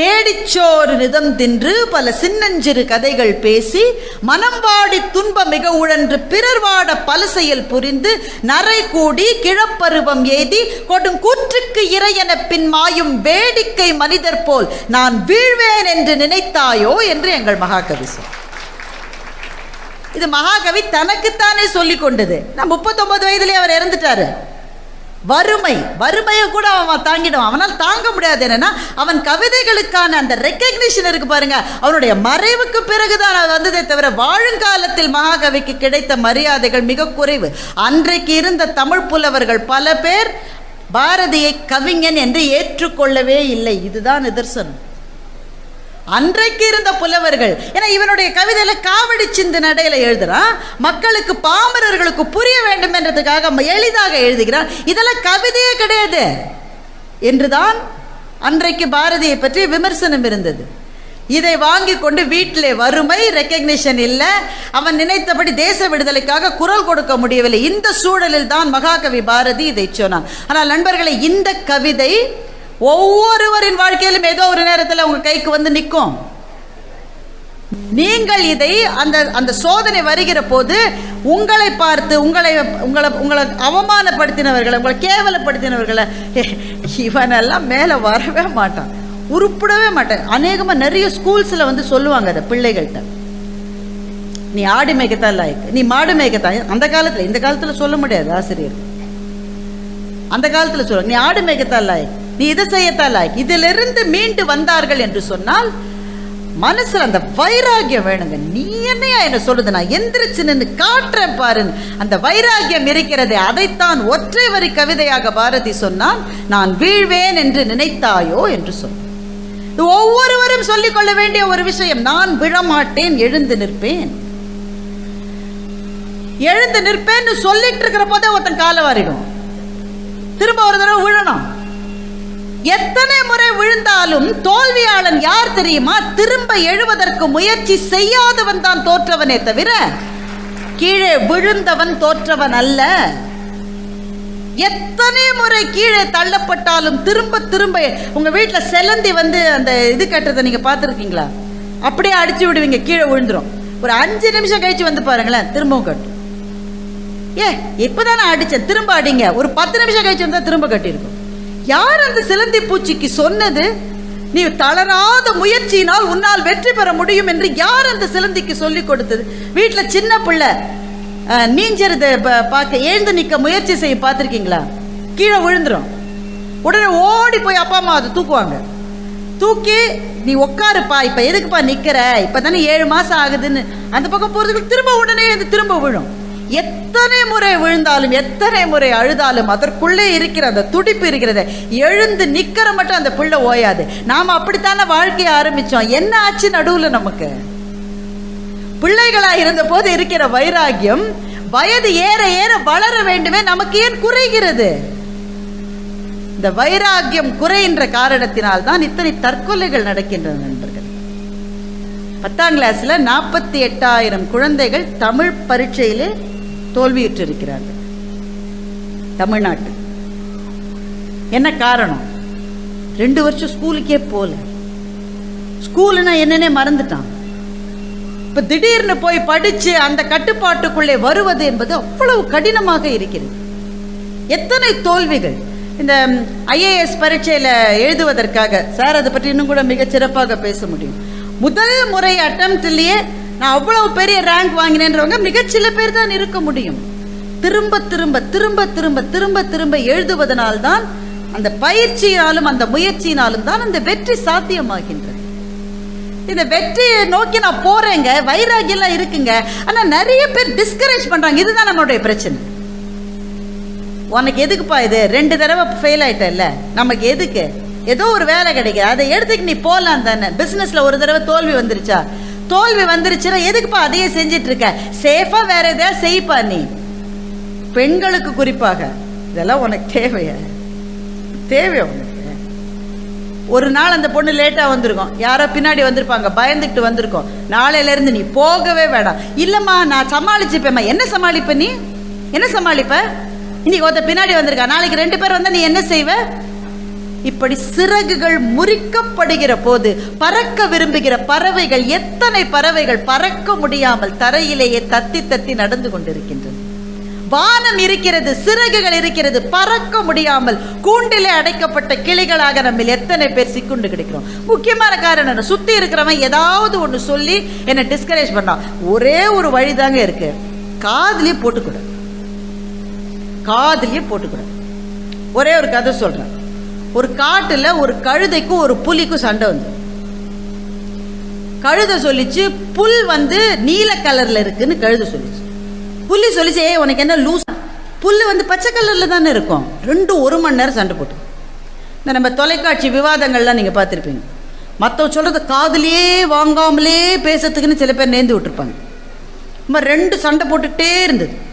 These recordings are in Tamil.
தேடிச்சோறு நிதம் தின்று பல சின்னஞ்சிறு கதைகள் பேசி மனம்பாடி துன்ப மிக உழன்று பிறர் வாட பல செயல் புரிந்து நரை கூடி கிழப்பருவம் எய்தி கொடும் கூற்றுக்கு இறையென பின் மாயும் வேடிக்கை மனிதர் போல் நான் வீழ்வேன் என்று நினைத்தாயோ என்று எங்கள் மகாகவி சொல். இது மகாகவி தனக்குத்தானே சொல்லிக் கொண்டது. நான் முப்பத்தொன்பது வயதிலே அவர் இறந்துட்டாரு. வறுமை வறுமையை கூட அவன் தாங்கிடுவான். அவனால் தாங்க முடியாது என்னன்னா அவன் கவிதைகளுக்கான அந்த ரெக்கக்னிஷன் இருக்கு பாருங்க. அவனுடைய மறைவுக்கு பிறகுதான் அது வந்ததே தவிர வாழுங்காலத்தில் மகாகவிக்கு கிடைத்த மரியாதைகள் மிக குறைவு. அன்றைக்கு இருந்த தமிழ் புலவர்கள் பல பேர் பாரதியை கவிஞன் என்று ஏற்றுக்கொள்ளவே இல்லை. இதுதான் நிதர்சனம் அன்றைக்கு இருந்த புலவர்கள். ஏன்னா இவனுடைய கவிதையில காவடி சிந்து நடையில எழுதுறான் மக்களுக்கு பாமரர்களுக்கு புரிய வேண்டும் என்றதுக்காக எளிதாக எழுதுகிறான் இதெல்லாம் கவிதையே கிடையாது. என்றுதான் அன்றைக்கு பாரதியை பற்றி விமர்சனம் இருந்தது. இதை வாங்கி கொண்டு வீட்டிலே வறுமை ரெக்கக்னிஷன் இல்லை. அவன் நினைத்தபடி தேச விடுதலைக்காக குரல் கொடுக்க முடியவில்லை. இந்த சூழலில் தான் மகாகவி பாரதி இதை சொன்னான். ஆனால் நண்பர்களே இந்த கவிதை ஒவ்வொருவரின் வாழ்க்கையிலும் ஏதோ ஒரு நேரத்தில் உங்க கைக்கு வந்து நிற்கும் நீங்கள் இதை அந்த அந்த சோதனை வருகிற போது உங்களை பார்த்து உங்களை உங்களை உங்களை அவமானப்படுத்தினவர்களை உங்களை கேவலப்படுத்தினவர்களை இவனெல்லாம் மேலே வரவே மாட்டான். உருப்பிடவே மாட்டான். அநேகமாக நிறைய ஸ்கூல்ஸில் வந்து சொல்லுவாங்க அதை பிள்ளைகள்கிட்ட. நீ ஆடு மேய்க்கத்தான் லாய்க்கு. நீ மாடு மேய்க்கத்தான். அந்த காலத்தில் இந்த காலத்தில் சொல்ல முடியாது ஆசிரியர். அந்த காலத்தில் சொல்லுவாங்க நீ ஆடு மேய்க்கத்தான் லாய்க்கு. நீ இதை செய்யத்தான் இதிலிருந்து மீண்டு வந்தார்கள் என்று சொன்னால் மனசுல அந்த வைராகியம் வேணுங்க. நீ என்னையா என்ன சொல்லுது? நான் எந்திரிச்சு நின்று காட்டுறேன் பாருன்னு அந்த வைராகியம் இருக்கிறதே அதைத்தான் ஒற்றை வரி கவிதையாக பாரதி சொன்னான். நான் வீழ்வேன் என்று நினைத்தாயோ என்று சொன்னான் இது ஒவ்வொருவரும் சொல்லிக்கொள்ள வேண்டிய ஒரு விஷயம். நான் விழமாட்டேன் எழுந்து நிற்பேன். எழுந்து நிற்பேன்னு சொல்லிட்டு இருக்கிற போதே ஒருத்தன் காலை வாரிடும் திரும்ப ஒரு தடவை விழணும். எத்தனை முறை விழுந்தாலும் தோல்வியாளன் யார் தெரியுமா? திரும்ப எழுவதற்கு முயற்சி செய்யாதவன் தான் தோற்றவனே தவிர கீழே விழுந்தவன் தோற்றவன் அல்ல. எத்தனை முறை கீழே தள்ளப்பட்டாலும் திரும்ப திரும்ப உங்க வீட்டில் செலந்தி வந்து அந்த இது கட்டுறதை நீங்க பார்த்துருக்கீங்களா? அப்படியே அடிச்சு விடுவீங்க கீழே விழுந்துரும். ஒரு அஞ்சு நிமிஷம் கழிச்சு வந்து பாருங்களேன் திரும்பவும் கட்டும். ஏ இப்போதான் நான் அடித்தேன் திரும்ப அடிங்க. ஒரு பத்து நிமிஷம் கழிச்சு வந்தால் திரும்ப கட்டியிருக்கும். யார் அந்த சிலந்தி பூச்சிக்கு சொன்னது? நீ தளராத முயற்சியினால் உன்னால் வெற்றி பெற முடியும் என்று யார் அந்த சிலந்திக்கு சொல்லிக் கொடுத்தது? வீட்டில் சின்ன பிள்ளை அஹ், நீஞ்சறது ப- பார்க்க எழுந்து நிற்க முயற்சி செய்ய பார்த்துருக்கீங்களா? கீழே விழுந்துரும். உடனே ஓடி போய் அப்பா அம்மா அதை தூக்குவாங்க. தூக்கி நீ உட்காருப்பா இப்போ எதுக்குப்பா நிற்கிற இப்போ தானே ஏழு மாதம் ஆகுதுன்னு. அந்த பக்கம் போகிறதுக்கு திரும்ப உடனே அது திரும்ப விழும். எத்தனை முறை விழுந்தாலும் எத்தனை முறை அழுதாலும் அதற்குள்ளே இருக்கிற அந்த துடிப்பு இருக்கிறத எழுந்து நிற்கிற மட்டும் அந்த பிள்ளை ஓயாது. நாம் அப்படித்தானே வாழ்க்கையை ஆரம்பித்தோம் என்ன ஆச்சு நடுவில் நமக்கு? பிள்ளைகளாக இருந்த போது இருக்கிற வைராகியம் வயது ஏற ஏற வளர வேண்டுமே நமக்கு ஏன் குறைகிறது? இந்த வைராகியம் குறைகின்ற காரணத்தினால் தான் இத்தனை தற்கொலைகள் நடக்கின்றன நண்பர்கள். பத்தாம் கிளாஸ்ல நாற்பத்தி எட்டாயிரம் குழந்தைகள் தமிழ் பரீட்சையிலே தோல்வியுற்றிருக்கிறார்கள். தமிழ்நாட்டு என்ன காரணம்? ரெண்டு வருஷம் ஸ்கூலுக்கே போல ஸ்கூலுன்னா என்னன்னே மறந்துட்டான். இப்போ திடீர்னு போய் படித்து அந்த கட்டுப்பாட்டுக்குள்ளே வருவது என்பது அவ்வளவு கடினமாக இருக்கிறது. எத்தனை தோல்விகள். இந்த ஐஏஎஸ் பரீட்சையில் எழுதுவதற்காக சார் அதை பற்றி இன்னும் கூட மிகச் சிறப்பாக பேச முடியும். முதல் முறை அட்டம்ப்ட்லேயே நான் அவ்வளவு பெரிய ரேங்க் வாங்கினேன்றவங்க மிகச் சில பேர் தான் இருக்க முடியும். திரும்ப திரும்ப திரும்ப திரும்ப திரும்ப திரும்ப எழுதுவதனால் தான் அந்த பயிற்சியினாலும் அந்த முயற்சியினாலும் தான் அந்த வெற்றி சாத்தியமாகின்றது. இந்த வெற்றியை நோக்கி நான் போறேங்க வைராகியெல்லாம் இருக்குங்க. ஆனா நிறைய பேர் டிஸ்கரேஜ் பண்றாங்க. இதுதான் நம்மளுடைய பிரச்சனை. உனக்கு எதுக்குப்பா இது? ரெண்டு தடவை ஃபெயில் ஆயிட்டல்ல? நமக்கு எதுக்கு? ஏதோ ஒரு வேலை கிடைக்குது. அதை எடுத்துக்கு நீ போகலாம் தானே. பிஸ்னஸில் ஒரு தடவை தோல்வி வந்துருச்சா? தோல்வி வந்துருச்சுன்னா எதுக்குப்பா அதையே செஞ்சிட்டு இருக்க சேஃபாக வேற எதையாவது செய்ப்பா நீ. பெண்களுக்கு குறிப்பாக இதெல்லாம் உனக்கு தேவையா? தேவையா உனக்கு? ஒரு நாள் அந்த பொண்ணு லேட்டாக வந்திருக்கும். யாரோ பின்னாடி வந்திருப்பாங்க பயந்துக்கிட்டு வந்திருக்கோம். நாளையிலேருந்து நீ போகவே வேண்டாம் இல்லைம்மா நான் சமாளிச்சுப்பேம்மா. என்ன சமாளிப்ப நீ? என்ன சமாளிப்ப? இன்னைக்கு ஒருத்த பின்னாடி வந்திருக்கா. நாளைக்கு ரெண்டு பேர் வந்தால் நீ என்ன செய்வ? இப்படி சிறகுகள் முறிக்கப்படுகிற போது பறக்க விரும்புகிற பறவைகள் எத்தனை பறவைகள் பறக்க முடியாமல் தரையிலேயே தத்தி தத்தி நடந்து கொண்டிருக்கின்றன. வானம் இருக்கிறது சிறகுகள் இருக்கிறது பறக்க முடியாமல் கூண்டிலே அடைக்கப்பட்ட கிளிகளாக நம்ம எத்தனை பேர் சிக்குண்டு கிடைக்கிறோம். முக்கியமான காரணம் என்ன? சுத்தி இருக்கிறவன் ஏதாவது ஒன்று சொல்லி என்னை டிஸ்கரேஜ் பண்ணான் ஒரே ஒரு வழி தாங்க இருக்கு. காதலியே போட்டுக்கூட காதலியே போட்டுக்கூட ஒரே ஒரு கதை சொல்றேன். ஒரு காட்டில் ஒரு கழுதைக்கும் ஒரு புலிக்கும் சண்டை வந்து. கழுதை சொல்லிச்சு புல் வந்து நீல கலரில் இருக்குன்னு கழுதை சொல்லிச்சு. புலி சொல்லிச்சு ஏய் உனக்கு என்ன லூஸ் புல் வந்து பச்சை கலரில் தானே இருக்கும். ரெண்டும் ஒரு மணி நேரம் சண்டை போட்டு. இந்த நம்ம தொலைக்காட்சி விவாதங்கள்லாம் நீங்கள் பார்த்துருப்பீங்க. மற்றவங்க சொல்கிறத காதுலயே வாங்காமலே பேசுறதுக்குன்னு சில பேர் நேர்ந்து விட்டுருப்பாங்க. நம்ம ரெண்டு சண்டை போட்டுக்கிட்டே இருந்தது.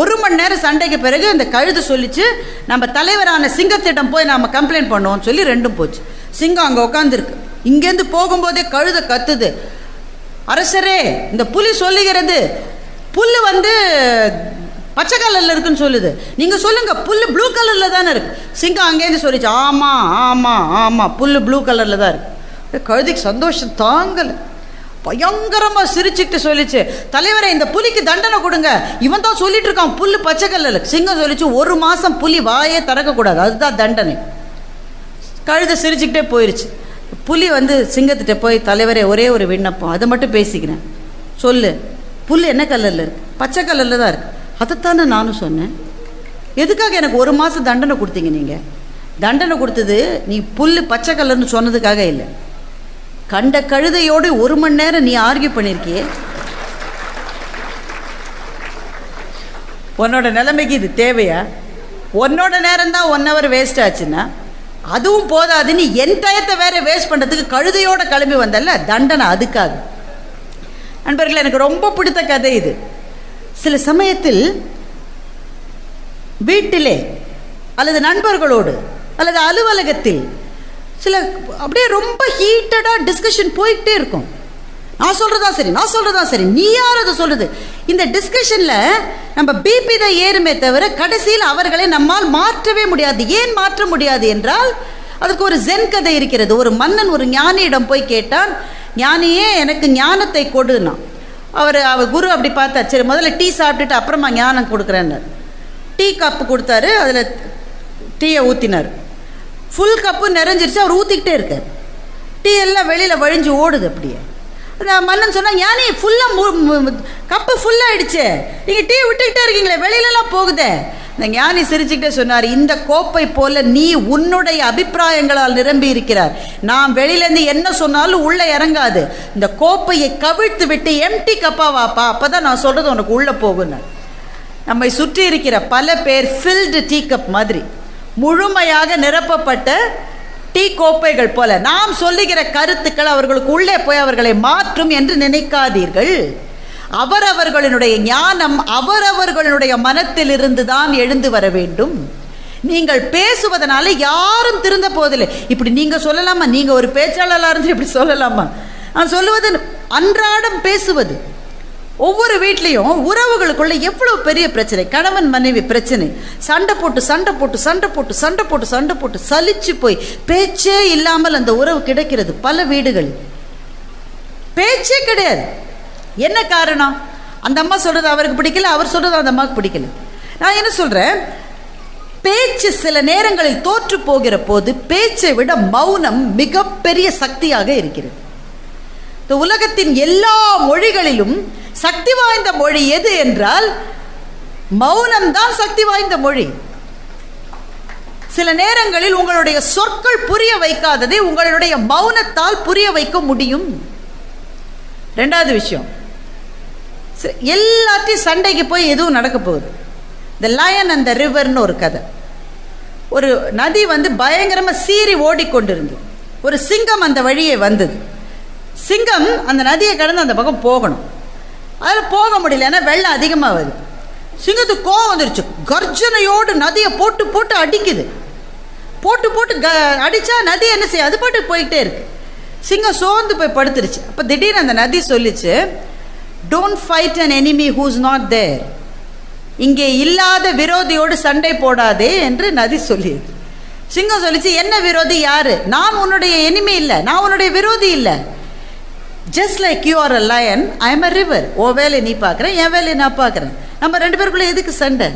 ஒரு மணி நேரம் சண்டைக்கு பிறகு அந்த கழுது சொல்லிச்சு நம்ம தலைவரான சிங்கத்திடம் போய் நாம் கம்ப்ளைண்ட் பண்ணுவோம்னு சொல்லி ரெண்டும் போச்சு. சிங்கம் அங்கே உட்காந்துருக்கு இங்கேருந்து போகும்போதே கழுத கத்துது. அரசரே இந்த புலி சொல்லுகிறது புல் வந்து பச்சை கலரில் இருக்குன்னு சொல்லுது. நீங்கள் சொல்லுங்கள் புல் ப்ளூ கலரில் தானே இருக்கு. சிங்கம் அங்கேருந்து சொல்லிச்சு ஆமாம் ஆமாம் ஆமாம் புல் ப்ளூ கலரில் தான் இருக்குது கழுதிக்கு சந்தோஷம் தாங்கலை. பயங்கரமாக சிரிச்சுக்கிட்டு சொல்லிச்சு தலைவரே இந்த புலிக்கு தண்டனை கொடுங்க. இவன் தான் சொல்லிட்டு இருக்கான் புல் பச்சை சிங்கம் சொல்லிச்சு ஒரு மாதம் புலி வாயே திறக்கக்கூடாது அதுதான் தண்டனை. கழுதை சிரிச்சுக்கிட்டே போயிருச்சு. புலி வந்து சிங்கத்திட்ட போய் தலைவரே ஒரே ஒரு விண்ணப்பம் அதை மட்டும் பேசிக்கிறேன். சொல்லு புல் என்ன கலரில் இருக்கு? பச்சை கலரில் தான் இருக்கு. அதைத்தானே நானும் சொன்னேன். எதுக்காக எனக்கு ஒரு மாதம் தண்டனை கொடுத்தீங்க நீங்கள் தண்டனை கொடுத்தது நீ புல் பச்சை கலர்னு சொன்னதுக்காக இல்லை. கண்ட கழுதையோடு ஒரு மணி நேரம் நீ ஆர்கியூ பண்ணியிருக்கியே உன்னோட நிலைமைக்கு இது தேவையா? உன்னோட நேரம் தான் ஒன் ஹவர் வேஸ்ட் ஆச்சுன்னா அதுவும் போதாது நீ என் டயத்தை வேற வேஸ்ட் பண்ணுறதுக்கு கழுதையோட கிளம்பி வந்தல்ல தண்டனை அதுக்காக. நண்பர்கள் எனக்கு ரொம்ப பிடித்த கதை இது. சில சமயத்தில் வீட்டிலே அல்லது நண்பர்களோடு அல்லது அலுவலகத்தில் சில அப்படியே ரொம்ப ஹீட்டடாக டிஸ்கஷன் போய்கிட்டே இருக்கும். நான் சொல்கிறதா சரி நான் சொல்கிறதா சரி நீ யார் அதை சொல்கிறது இந்த டிஸ்கஷனில் நம்ம பிபி தான் ஏறுமே தவிர கடைசியில் அவர்களை நம்மால் மாற்றவே முடியாது. ஏன் மாற்ற முடியாது என்றால் அதுக்கு ஒரு ஜென் கதை இருக்கிறது. ஒரு மன்னன் ஒரு ஞானியிடம் போய் கேட்டான் ஞானியே எனக்கு ஞானத்தை கொடுனா. அவர் அவர் குரு அப்படி பார்த்தா சரி முதல்ல டீ சாப்பிட்டுட்டு அப்புறமா ஞானம் கொடுக்குறேன்னார். டீ கப்பு கொடுத்தாரு அதில் டீயை ஊற்றினார் ஃபுல் கப்பு நிறைஞ்சிருச்சு அவர் ஊற்றிக்கிட்டே இருக்கார். டீ எல்லாம் வெளியில் வழிஞ்சு ஓடுது அப்படியே. மன்னன் சொன்னால் ஞானி ஃபுல்லாக கப்பு ஃபுல்லாகிடுச்சு நீங்கள் டீ விட்டுக்கிட்டே இருக்கீங்களே வெளியிலலாம் போகுதே. இந்த ஞானி சிரிச்சுக்கிட்டே சொன்னார் இந்த கோப்பை போல நீ உன்னுடைய அபிப்பிராயங்களால் நிரம்பி இருக்கிறார். நான் வெளியிலேருந்து என்ன சொன்னாலும் உள்ளே இறங்காது. இந்த கோப்பையை கவிழ்த்து விட்டு எம்டி கப்பா வாப்பா அப்போ தான் நான் சொல்கிறது உனக்கு உள்ளே போகுன்னு நம்மை சுற்றி இருக்கிற பல பேர் ஃபில்டு டீ கப் மாதிரி. முழுமையாக நிரப்பப்பட்ட டீ கோப்பைகள் போல. நாம் சொல்லுகிற கருத்துக்கள் அவர்களுக்கு உள்ளே போய் அவர்களை மாற்றும் என்று நினைக்காதீர்கள். அவரவர்களுடைய ஞானம் அவரவர்களுடைய மனத்திலிருந்து தான் எழுந்து வர வேண்டும். நீங்கள் பேசுவதனால யாரும் திருந்த போதில்லை இப்படி நீங்க சொல்லலாமா? நீங்க ஒரு பேச்சாளராக இருந்து இப்படி சொல்லலாமா? நான் சொல்லுவது அன்றாடம் பேசுவது. ஒவ்வொரு வீட்லேயும் உறவுகளுக்குள்ள எவ்வளவு பெரிய பிரச்சனை? கணவன் மனைவி பிரச்சனை. சண்டை போட்டு சண்டை போட்டு சண்டை போட்டு சண்டை போட்டு சண்டை போட்டு சலிச்சு போய் பேச்சே இல்லாமல் அந்த உறவு கிடைக்கிறது பல வீடுகள். பேச்சே கிடையாது. என்ன காரணம்? அந்த அம்மா சொல்றது அவருக்கு பிடிக்கல அவர் சொல்றது அந்த அம்மாவுக்கு பிடிக்கல. நான் என்ன சொல்றேன்? பேச்சு சில நேரங்களில் தோற்று போகிற போது பேச்சை விட மௌனம் மிகப்பெரிய சக்தியாக இருக்கிறது. இந்த உலகத்தின் எல்லா மொழிகளிலும் சக்தி வாய்ந்த மொழி எது என்றால் மௌனம் தான் சக்தி வாய்ந்த மொழி. சில நேரங்களில் உங்களுடைய சொற்கள் புரிய வைக்காததை உங்களுடைய மௌனத்தால் புரிய வைக்க முடியும். ரெண்டாவது விஷயம். எல்லாத்தையும் சண்டைக்கு போய் எதுவும் நடக்க போகுது. இந்த லயன் அந்த ரிவர்னு ஒரு கதை. ஒரு நதி வந்து பயங்கரமாக சீறி ஓடிக்கொண்டிருந்தது. ஒரு சிங்கம் அந்த வழியே வந்தது. சிங்கம் அந்த நதியை கடந்து அந்த பக்கம் போகணும். அதில் போக முடியல ஏன்னா வெள்ளம் அதிகமாக வருது. சிங்கத்துக்கு கோவம் வந்துருச்சு. கர்ஜனையோடு நதியை போட்டு போட்டு அடிக்குது. போட்டு போட்டு க அடித்தா நதி என்ன செய்யும்? அது பாட்டு போய்கிட்டே இருக்கு. சிங்கம் சோர்ந்து போய் படுத்துருச்சு. அப்போ திடீர்னு அந்த நதி சொல்லிச்சு don't fight an enemy who's not there இங்கே இல்லாத விரோதியோடு சண்டை போடாதே என்று நதி சொல்லியது சிங்கம் சொல்லிச்சு என்ன விரோதி? யாரு? நான் உன்னுடைய எனிமி இல்லை. நான் உன்னுடைய விரோதி இல்லை. Just like you are a lion I am a river ஓ வேலையை நீ பார்க்குறேன் என் வேலையை நான் பார்க்குறேன். நம்ம ரெண்டு பேருக்குள்ளே எதுக்கு சண்டை?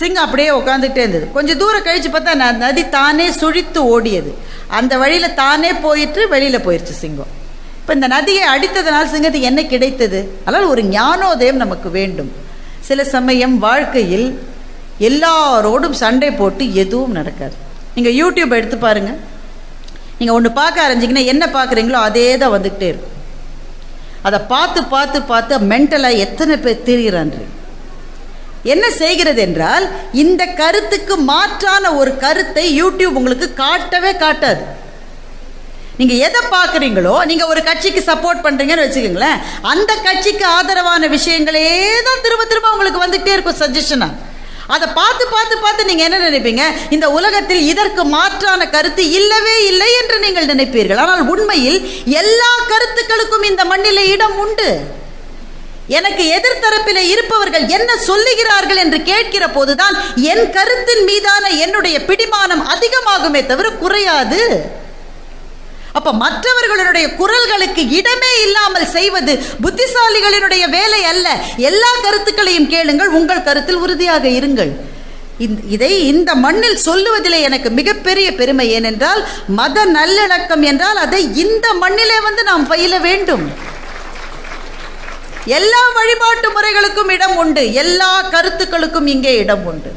சிங்கம் அப்படியே உட்காந்துக்கிட்டே இருந்தது. கொஞ்சம் தூரம் கழித்து பார்த்தா நான் நதி தானே சுழித்து ஓடியது. அந்த வழியில் தானே போயிட்டு வெளியில் போயிடுச்சு சிங்கம். இப்போ இந்த நதியை அடித்ததனால் சிங்கத்துக்கு என்ன கிடைத்தது? அதனால் ஒரு ஞானோதயம் நமக்கு வேண்டும். சில சமயம் வாழ்க்கையில் எல்லாரோடும் சண்டை போட்டு எதுவும் நடக்காது. நீங்கள் யூடியூப் எடுத்து பாருங்கள் நீங்கள் ஒன்று பார்க்க ஆரம்பிச்சிங்கன்னா என்ன பார்க்குறீங்களோ அதே தான் வந்துக்கிட்டே இருக்கும். அதை பார்த்து பார்த்து பார்த்து மென்டலாக எத்தனை பேர் திரிகிறான்றீங்க என்ன செய்கிறது என்றால் இந்த கருத்துக்கு மாற்றான ஒரு கருத்தை யூடியூப் உங்களுக்கு காட்டவே காட்டாது. நீங்கள் எதை பார்க்குறீங்களோ நீங்கள் ஒரு கட்சிக்கு சப்போர்ட் பண்ணுறீங்கன்னு வச்சுக்கோங்களேன் அந்த கட்சிக்கு ஆதரவான விஷயங்களே தான் திரும்ப திரும்ப உங்களுக்கு வந்துகிட்டே இருக்கும் சஜஷனாக அதை பார்த்து பார்த்து பார்த்து நீங்க என்ன நினைப்பீங்க? இந்த உலகத்தில் இதற்கு மாற்றான கருத்து இல்லவே இல்லை என்று நீங்கள் நினைப்பீர்கள். ஆனால் உண்மையில் எல்லா கருத்துக்களுக்கும் இந்த மண்ணிலே இடம் உண்டு. எனக்கு எதிர்த்தரப்பில் இருப்பவர்கள் என்ன சொல்லுகிறார்கள் என்று கேட்கிற போதுதான் என் கருத்தின் மீதான என்னுடைய பிடிமானம் அதிகமாகுமே தவிர குறையாது. அப்ப மற்றவர்களுடைய குரல்களுக்கு இடமே இல்லாமல் செய்வது புத்திசாலிகளினுடைய வேலை அல்ல. எல்லா கருத்துக்களையும் கேளுங்கள் உங்கள் கருத்தில் உறுதியாக இருங்கள். இதை இந்த மண்ணில் சொல்லுவதிலே எனக்கு மிகப்பெரிய பெருமை ஏனென்றால் மத நல்லிணக்கம் என்றால் அதை இந்த மண்ணிலே வந்து நாம் பயில வேண்டும். எல்லா வழிபாட்டு முறைகளுக்கும் இடம் உண்டு எல்லா கருத்துக்களுக்கும் இங்கே இடம் உண்டு.